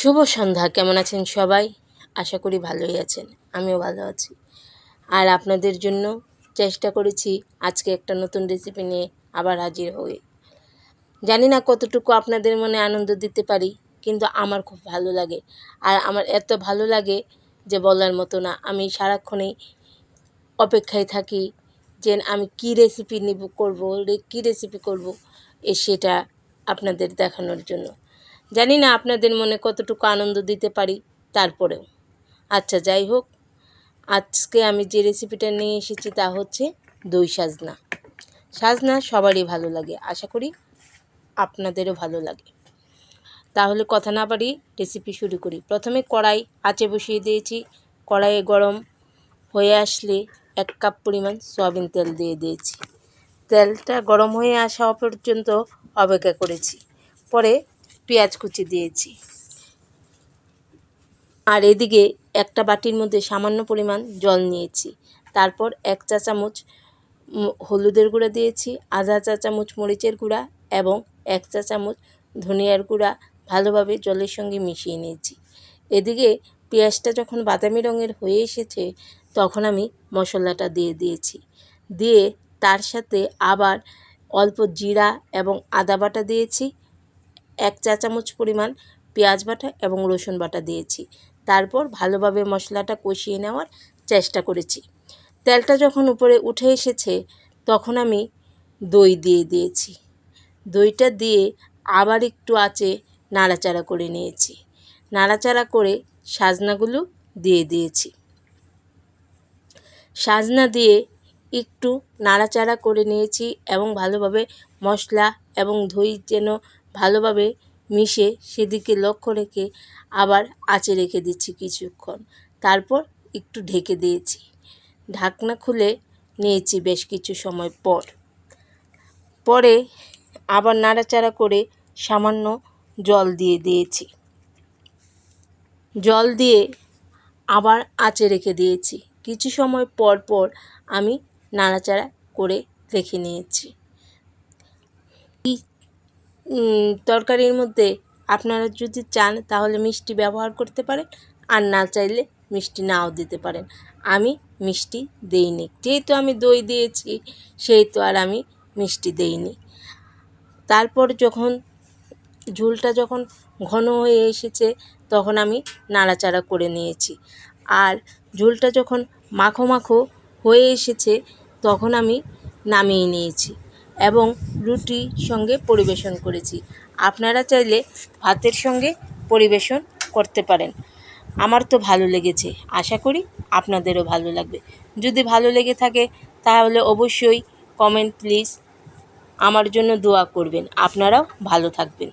শুভ সন্ধ্যা, কেমন আছেন সবাই? আশা করি ভালোই আছেন, আমিও ভালো আছি। আর আপনাদের জন্য চেষ্টা করেছি আজকে একটা নতুন রেসিপি নিয়ে আবার হাজির হয়ে। জানি না কতটুকু আপনাদের মনে আনন্দ দিতে পারি, কিন্তু আমার খুব ভালো লাগে। আর আমার এত ভালো লাগে যে বলার মতো না, আমি সারাক্ষণেই অপেক্ষায় থাকি যে আমি কী রেসিপি নিব, করব কী রেসিপি করব, এ সেটা আপনাদের দেখানোর জন্য। জানি না আপনাদের মনে কতটুকু আনন্দ দিতে পারি তারপরেও। আচ্ছা যাই হোক, আজকে আমি যে রেসিপিটা নিয়ে এসেছি তা হচ্ছে দই সাজনা। সাজনা সবারই ভালো লাগে, আশা করি আপনাদেরও ভালো লাগে। তাহলে কথা না পারি রেসিপি শুরু করি। প্রথমে কড়াই আঁচে বসিয়ে দিয়েছি। কড়াইয়ে গরম হয়ে আসলে এক কাপ পরিমাণ সয়াবিন তেল দিয়ে দিয়েছি। তেলটা গরম হয়ে আসা পর্যন্ত অপেক্ষা করেছি। পরে পেঁয়াজ কুচি দিয়েছি। আর এদিকে একটা বাটির মধ্যে সামান্য পরিমাণ জল নিয়েছি। তারপর এক চা চামচ হলুদের গুঁড়া দিয়েছি, আধা চা চামচ মরিচের গুঁড়া এবং এক চা চামচ ধনিয়ার গুঁড়া ভালোভাবে জলের সঙ্গে মিশিয়ে নিয়েছি। এদিকে পেঁয়াজটা যখন বাদামি রঙের হয়ে এসেছে তখন আমি মশলাটা দিয়ে দিয়েছি। দিয়ে তার সাথে আবার অল্প জিরা এবং আদা বাটা দিয়েছি। এক চা চামচ পরিমাণ পেঁয়াজ বাটা এবং রসুন বাটা দিয়েছি। তারপর ভালোভাবে মশলাটা কষিয়ে নেওয়ার চেষ্টা করেছি। তেলটা যখন উপরে উঠে এসেছে, তখন আমি দই দিয়ে দিয়েছি। দইটা দিয়ে আবার একটু আঁচে নাড়াচাড়া করে নিয়েছি। নাড়াচাড়া করে সাজনাগুলো দিয়ে দিয়েছি। সাজনা দিয়ে একটু নাড়াচাড়া করে নিয়েছি এবং ভালোভাবে মশলা এবং দই যেন ভালোভাবে মিশে সেদিকে লক্ষ্য রেখে আবার আঁচে রেখে দিচ্ছি কিছুক্ষণ। তারপর একটু ঢেকে দিয়েছি। ঢাকনা খুলে নিয়েছি বেশ কিছু সময় পর। পরে আবার নাড়াচাড়া করে সামান্য জল দিয়ে দিয়েছি। জল দিয়ে আবার আঁচে রেখে দিয়েছি। কিছু সময় পর পর আমি নাড়াচাড়া করে রেখে নিয়েছি। তরকারির মধ্যে আপনারা যদি চান তাহলে মিষ্টি ব্যবহার করতে পারেন, আর না চাইলে মিষ্টি নাও দিতে পারেন। আমি মিষ্টি দেইনি। যেহেতু আমি দই দিয়েছি, সেহেতু আর আমি মিষ্টি দেইনি। তারপর যখন ঝোলটা যখন ঘন হয়ে এসেছে, তখন আমি নাড়াচাড়া করে নিয়েছি। আর ঝোলটা যখন মাখো মাখো হয়ে এসেছে, তখন আমি নামিয়ে নিয়েছি। এবং রুটি সঙ্গে পরিবেশন করেছি। আপনারা চাইলে ভাতের সঙ্গে পরিবেশন করতে পারেন। আমার তো ভালো লেগেছে। আশা করি আপনাদেরও ভালো লাগবে। যদি ভালো লেগে থাকে, তাহলে অবশ্যই কমেন্ট প্লিজ আমার জন্য দোয়া করবেন। আপনারাও ভালো থাকবেন।